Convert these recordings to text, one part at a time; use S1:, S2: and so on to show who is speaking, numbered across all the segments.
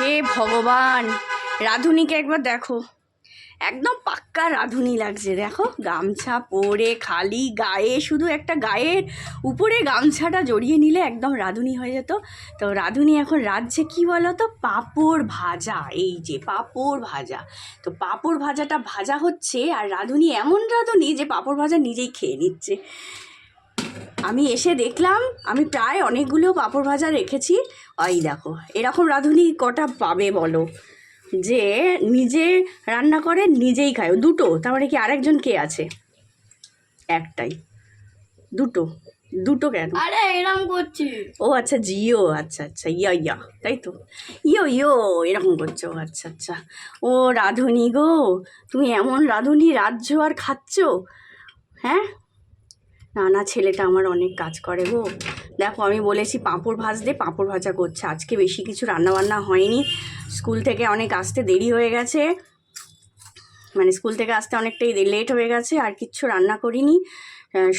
S1: হে ভগবান, রাধুনিকে একবার দেখো। একদম পাক্কা রাধুনি লাগছে, দেখো। গামছা পরে, খালি গায়ে, শুধু একটা গায়ের উপরে গামছাটা জড়িয়ে নিলে একদম রাধুনি হয়ে যেত। তো রাধুনি এখন রাঁধছে কি বলো তো পাঁপড় ভাজা, এই যে পাঁপড় ভাজা। তো পাঁপড় ভাজাটা ভাজা হচ্ছে, আর রাধুনি এমন রাঁধুনি যে পাঁপড় ভাজা নিজেই খেয়ে নিচ্ছে। আমি এসে দেখলাম আমি প্রায় অনেকগুলো পাঁপড় ভাজা রেখেছি। ওই দেখো এরকম রাঁধুনি কটা পাবে বলো? যে নিজে রান্না করে নিজেই খায়। দুটো তার মানে কি আরেকজন কে আছে? একটাই। দুটো। দুটো কেন?
S2: আরে এরকম করছি।
S1: ও আচ্ছা জিও। আচ্ছা আচ্ছা ইয়া ইয়া। তাই তো? ইয়ো ইয়ো এরকম করছ আচ্ছা আচ্ছা। ও রাঁধুনি গো তুমি এমন রাঁধুনি রাজ্য আর খাচ্ছ? হ্যাঁ? না না ছেলেটা আমার অনেক কাজ করে গো। দেখো, আমি বলেছি পাঁপড় ভাজতে, পাঁপড় ভাজা করছে। আজকে বেশি কিছু রান্নাবান্না হয়নি। স্কুল থেকে অনেক আসতে দেরি হয়ে গেছে। মানে স্কুল থেকে আসতে অনেকটাই লেট হয়ে গেছে, আর কিচ্ছু রান্না করিনি।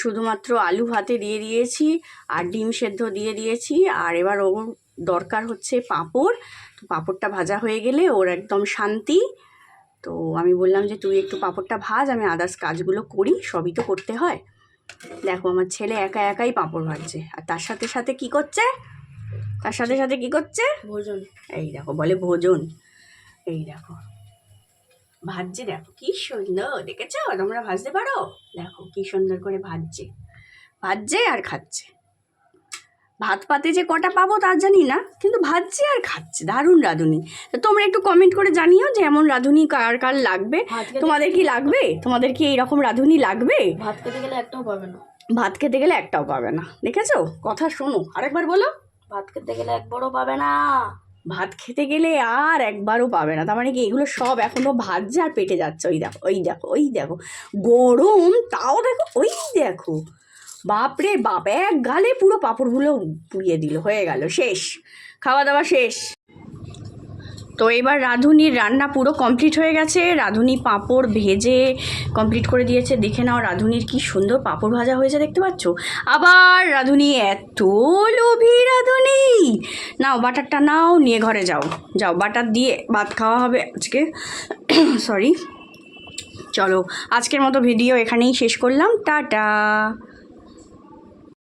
S1: শুধুমাত্র আলু ভাতে দিয়ে দিয়েছি, আর ডিম সেদ্ধ দিয়ে দিয়েছি, আর এবার ওর দরকার হচ্ছে পাঁপড়। তো পাঁপড়টা ভাজা হয়ে গেলে ওর একদম শান্তি। তো আমি বললাম যে, তুই একটু পাঁপড়টা ভাজ, আমি আদার্স কাজগুলো করি, সবই তো করতে হয়। দেখো আমার ছেলে একা একাই পাঁপড় ভাজছে। আর তার সাথে সাথে কি করছে? তার সাথে সাথে কি করছে?
S2: ভোজন।
S1: এই দেখো বলে ভোজন। এই দেখো ভাজছে দেখো কি সুন্দর দেখেছ? তোমরা ভাজতে পারো? দেখো কি সুন্দর করে ভাজছে। ভাজছে আর খাচ্ছে। ভাত পাতে যে কটা পাবো তা জানি না কিন্তু ভাজছে আর খাচ্ছে দারুণ রাঁধুনি। তোমরা একটু কমেন্ট করে জানিও যে এমন রাঁধুনি কার কার লাগবে তোমাদের কি লাগবে? তোমাদের কি এইরকম রাঁধুনি লাগবে?
S2: ভাত খেতে গেলে একটাও পাবে না।
S1: ভাত খেতে গেলে একটাও পাবে না দেখেছ? কথা শোনো আরেকবার বলো।
S2: ভাত খেতে গেলে একবারও পাবে না।
S1: ভাত খেতে গেলে আর একবারও পাবে না তার মানে কি এগুলো সব এখনও ভাজছে আর পেটে যাচ্ছে ওই দেখো ওই দেখো ওই দেখো। গরম তাও দেখো ওই দেখো। বাপরে বাপ, এক গালে পুরো পাঁপড়গুলো পুড়িয়ে দিল, হয়ে গেল, শেষ, খাওয়া দাওয়া শেষ। তো এবার রাঁধুনির রান্না পুরো কমপ্লিট হয়ে গেছে, রাঁধুনি পাঁপড় ভেজে কমপ্লিট করে দিয়েছে, দেখে নাও রাঁধুনির কি সুন্দর পাঁপড় ভাজা হয়েছে, দেখতে পাচ্ছ? আবার রাঁধুনি এত লোভী রাঁধুনি! নাও বাটারটা নাও, নিয়ে ঘরে যাও যাও, বাটার দিয়ে ভাত খাওয়া হবে আজকে। সরি চলো, আজকের মতো ভিডিও এখানেই শেষ করলাম, টাটা!